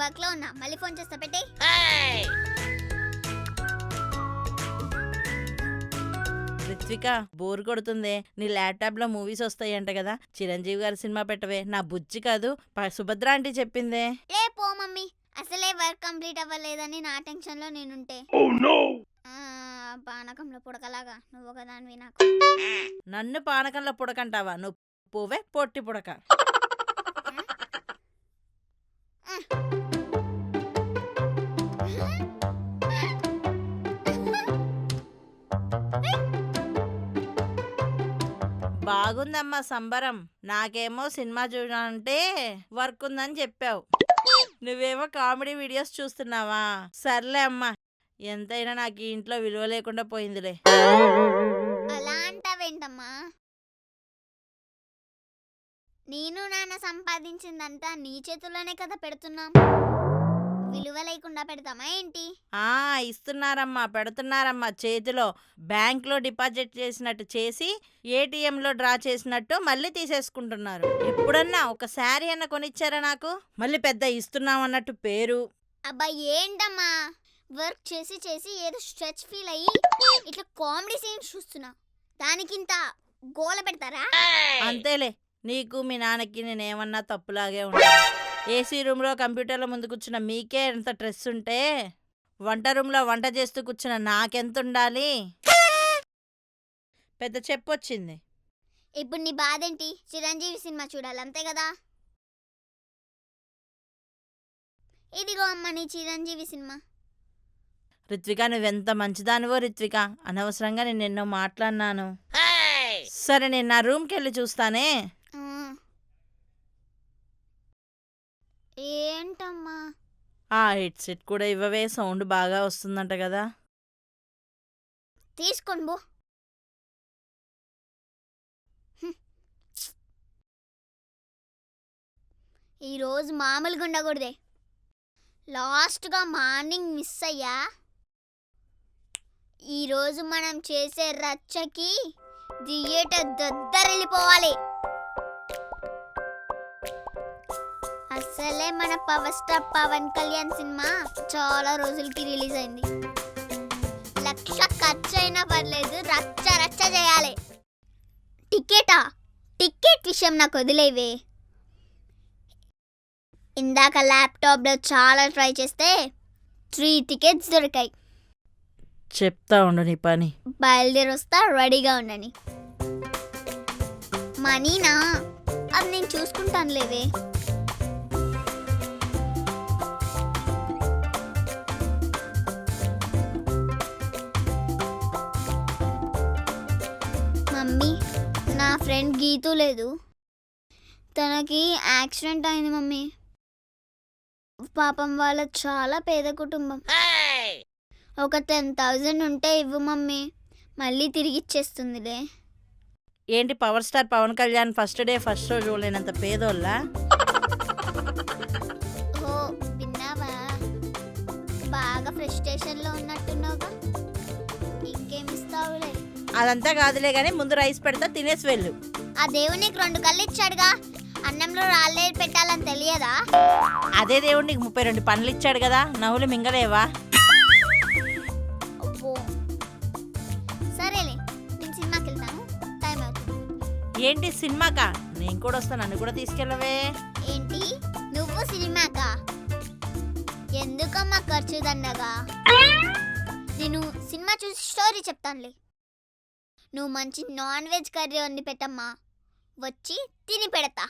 నేను వర్క్లో ఉన్నా. మళ్ళీ ఫోన్ చేస్తా పెట్టే రిత్విక బోర్ కొడుతుంది. నీ ల్యాప్టాప్లో మూవీస్ వస్తాయంట కదా. చిరంజీవి గారి సినిమా పెట్టవే. నా బుజ్జి కాదు. ప- సుభద్ర ఆంటీ చెప్పిందే. ఏ పో మమ్మీ. అసలే వర్క్ కంప్లీట్ అవ్వలేదని నా టెన్షన్లో నేనుంటే. ఆ, పానకంలో పుడకలాగా. నువ్వు ఒకదానివి నాకు నన్ను పానకంలో పుడకంటావా? నువ్వు పోవే పొట్టి పుడక. బాగుందమ్మా సంబరం. నాకేమో సినిమా చూడాలంటే వర్క్ ఉందని చెప్పావు. నువ్వేమో కామెడీ వీడియోస్ చూస్తున్నావా? సర్లే అమ్మా. ఎంతైనా నాకు ఈ ఇంట్లో విలువ లేకుండా పోయిందిలే. అలా అంటావేంటమ్మా నేను నాన్న సంపాదించిందంతా నీ చేతుల్లోనే కదా పెడుతున్నాం. విలువ లేకుండా పెడతామా ఏంటి? ఆ ఇస్తున్నారమ్మా పెడుతున్నారమ్మా చేతిలో. బ్యాంక్లో డిపాజిట్ చేసినట్టు చేసి ఏటీఎంలో డ్రా చేసినట్టు మళ్ళీ తీసేసుకుంటున్నారు. ఎప్పుడన్నా ఒక శారీ అన్న కొనిచ్చారా నాకు? మళ్ళీ పెద్ద ఇస్తున్నాం అన్నట్టు పేరు. అబ్బా ఏంటమ్మా? వర్క్ చేసి చేసి ఏదో స్ట్రెచ్ ఫీల్ అయ్యి ఇట్లా కామెడీ సీన్స్ చూస్తున్నా. దానికింత గోల పెడతారా? అంతేలే నీకు మీ నాన్నకి నేనేమన్నా తప్పులాగే ఉంటాను ఏసీ రూమ్లో కంప్యూటర్ల ముందు కూర్చున్న మీకే ఎంత స్ట్రెస్ ఉంటే వంట రూమ్లో వంట చేస్తూ కూర్చున్న నాకెంత ఉండాలి పెద్ద చెప్పొచ్చింది. ఇప్పుడు నీ బాధ ఏంటి చిరంజీవి సినిమా చూడాలి అంతే కదా? ఇదిగో అమ్మ నీ చిరంజీవి సినిమా. రిత్విక నువ్వెంత మంచిదానివో రిత్విక. అనవసరంగా నేను ఎన్నో మాట్లాడినాను సరే నేను నా రూమ్కి వెళ్ళి చూస్తానే? ఏంటమ్మా? ఆ హెడ్సెట్ కూడా ఇవ్వవే సౌండ్ బాగా వస్తుందంట కదా. పో హ్మ్. ఈరోజు మామూలుగా ఉండకూడదే లాస్ట్గా మార్నింగ్ మిస్ అయ్యా. ఈరోజు మనం చేసే రచ్చకి థియేటర్ దద్దరిల్లిపోవాలి. అసలే మన power star Pawan Kalyan cinema చాలా రోజులకి రిలీజ్ అయింది. లక్ష ఖర్చు అయినా పర్లేదు రచ్చ రచ్చ చేయాలి. టికెటా టికెట్ విషయం నాకు వదిలేవే. ఇందాక ల్యాప్టాప్లో చాలా ట్రై చేస్తే త్రీ టికెట్స్ దొరికాయి. చెప్తా ఉండు నీ పని. బయలుదేరి వస్తా రెడీగా ఉండని. మనీనా? అది నేను చూసుకుంటాను లేవే ఫ్రెండ్ గీతు లేదు. తనకి యాక్సిడెంట్ అయింది మమ్మీ. పాపం వాళ్ళ చాలా పేద కుటుంబం. ఒక టెన్ థౌజండ్ ఉంటే ఇవ్వు మమ్మీ. మళ్ళీ తిరిగి ఇచ్చేస్తుందిలే. ఏంటి power star Pawan Kalyan first day first show చూడలేనంత పేదోళ్ళ? ఓ విన్నావా? బాగా ఫ్రస్ట్రేషన్లో ఉన్నట్టున్నావుగా. ఇంకేమిస్తావులే అదంతా కాదులే కానీ ముందు రైస్ పెడతా తినేసి వెళ్ళు. ఆ దేవునికి రెండు కళ్ళు ఇచ్చాడుగా. అన్నంలో రాళ్ళే పెట్టాలని తెలియదా? అదే దేవుడు నీకు ముప్పై రెండు పనులు ఇచ్చాడు కదా నవ్వులు మింగలేవా? అబ్బో. సరేలే నేను సినిమాకి వెళ్తాను. టైం అవుతుంది. ఏంటి సినిమాకా? నేను కూడా వస్తాను నన్ను కూడా తీసుకెళ్ళవే. ఏంటి? నువ్వు సినిమాకా? ఎందుకమ్మా ఖర్చు దండగా నేను సినిమా చూసి స్టోరీ చెప్తానులే. నువ్వు మంచి నాన్ వెజ్ కర్రీ వండి పెట్టమ్మా. వచ్చి తిని పెడతా.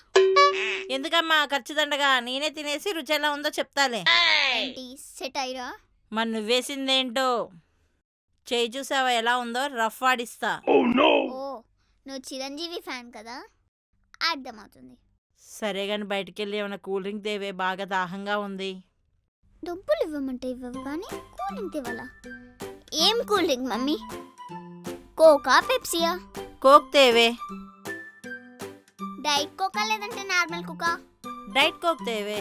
ఎందుకమ్మా ఖర్చు దండగా? నేనే తినేసి రుచి ఎలా ఉందో చెప్తాలే. ఏంటి? సెట్ అయ్యరా? మరి నువ్వేసిందేంటో? చేయి చూసావా ఎలా ఉందో? రఫ్ ఆడిస్తా. ఓ నువ్వు చిరంజీవి ఫ్యాన్ కదా? అర్థమవుతుంది. సరే గాని బయటికి వెళ్ళి ఏమైనా కూల్ డ్రింక్ దేవే బాగా దాహంగా ఉంది. డబ్బులు ఇవ్వమంటే ఇవ్వవు కానీ కూల్ డ్రింక్ ఇవ్వాలా? ఏం కూల్ డ్రింక్ మమ్మీ? కోకా పెప్సియా? కోక్ తేవే. డైట్ కోకా లేదంటే నార్మల్ కోకా? డైట్ కోక్ తేవే.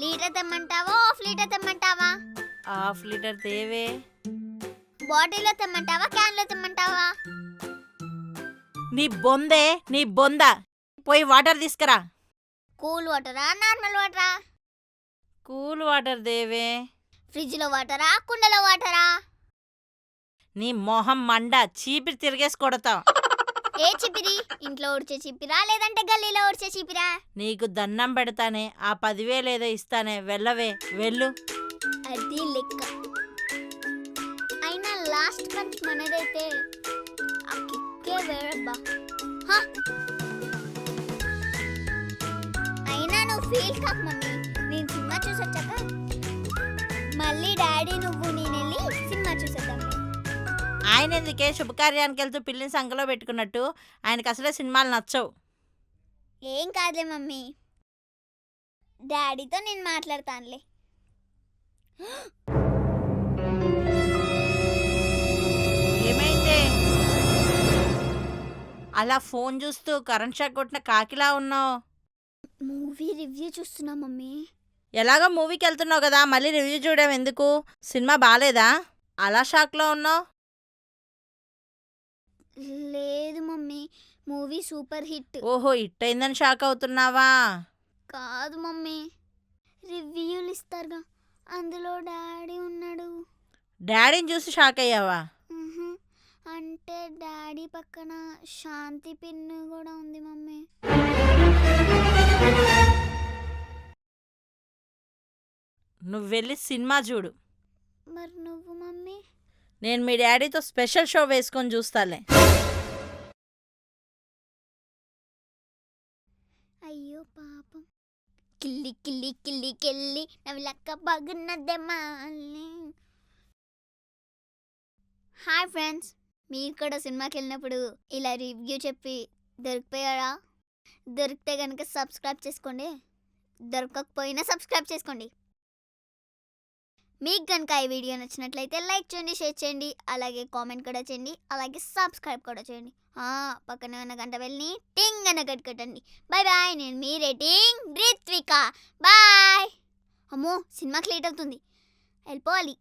లీటర్ తెమ్మంటావా హాఫ్ లీటర్ తెమ్మంటావా? హాఫ్ లీటర్ తేవే. బాటిల్లో తెమ్మంటావా క్యాన్లో తెమ్మంటావా? నీ బొందే నీ బొంద. పోయి వాటర్ తీసుకురా. కూల్ వాటరా నార్మల్ వాటరా? కూల్ వాటర్ దేవే ఫ్రిడ్జ్లో వాటరా కుండలో వాటరా? నీ మొహం మండ చీపిరి తిరిగేసి కొడతావు ఏ చిపిరి? ఇంట్లో ఉడిచే చిపిరా? లేదంటే గల్లీలో ఉడిచే చిపిరా? నీకు దండం పెడతానే ఆ పదివేలు ఏదో ఇస్తానే వెళ్ళవే వెళ్ళు. అది లెక్క. అయినా లాస్ట్ మంత్ మనదైతే ఆ కిక్కే వేరబ్బా హ! అయినా నువ్వు ఫీల్ కాకు మమ్మీ. నేను సినిమా చూసొచ్చాక మళ్ళీ డాడీ నువ్వు నేను వెళ్ళి సినిమా చూసేద్దాం. ఆయన ఎందుకే శుభకార్యానికి వెళ్తూ పిల్లిని సంకలో పెట్టుకున్నట్టు? ఆయనకి అసలే సినిమాలు నచ్చవు. ఏం కాదులే మమ్మీ. డాడీతో నేను మాట్లాడతానులే. ఏమైంది? అలా ఫోన్ చూస్తూ కరెంట్ షాక్ కొట్టిన కాకిలా ఉన్నావు? మూవీ రివ్యూ చూస్తున్నా మమ్మీ. ఎలాగో మూవీకి వెళ్తున్నావు కదా మళ్ళీ రివ్యూ చూడడం ఎందుకు? సినిమా బాగాలేదా అలా షాక్లో ఉన్నావు? లేదు మమ్మీ మూవీ సూపర్ హిట్. ఓహో ఇట్టయిందని షాక్ అవుతున్నావా? కాదు మమ్మీ రివ్యూలు ఇస్తారుగా అందులో డాడీ ఉన్నాడు. డాడీని చూసి షాక్ అయ్యావా? అంటే డాడీ పక్కన శాంతి పిన్ను కూడా ఉంది మమ్మీ. నువ్వు వెళ్ళి సినిమా చూడు. మరి నువ్వు మమ్మీ? నేను మీ డాడీతో స్పెషల్ షో వేసుకొని చూస్తాలే. అయ్యో పాపం. కిల్లి కిల్లి కిల్లి కిల్లి నవి లెక్క బాగున్నదే మాలి. హాయ్ ఫ్రెండ్స్ మీరు కూడా సినిమాకి వెళ్ళినప్పుడు ఇలా రివ్యూ చెప్పి దొరికిపోయారా? దొరికితే కనుక సబ్స్క్రైబ్ చేసుకోండి. దొరకకపోయినా సబ్స్క్రైబ్ చేసుకోండి. మీకు కనుక ఈ వీడియో నచ్చినట్లయితే లైక్ చేయండి షేర్ చేయండి అలాగే కామెంట్ కూడా చేయండి అలాగే సబ్స్క్రైబ్ కూడా చేయండి. పక్కనే ఉన్న గంట వెళ్ళి టింగ్ అని కట్టుకట్టండి బాయ్ బాయ్ నేను మీ రేటింగ్ రిత్విక. బాయ్. అమ్మో సినిమాకి లేట్ అవుతుంది. వెళ్ళిపోవాలి.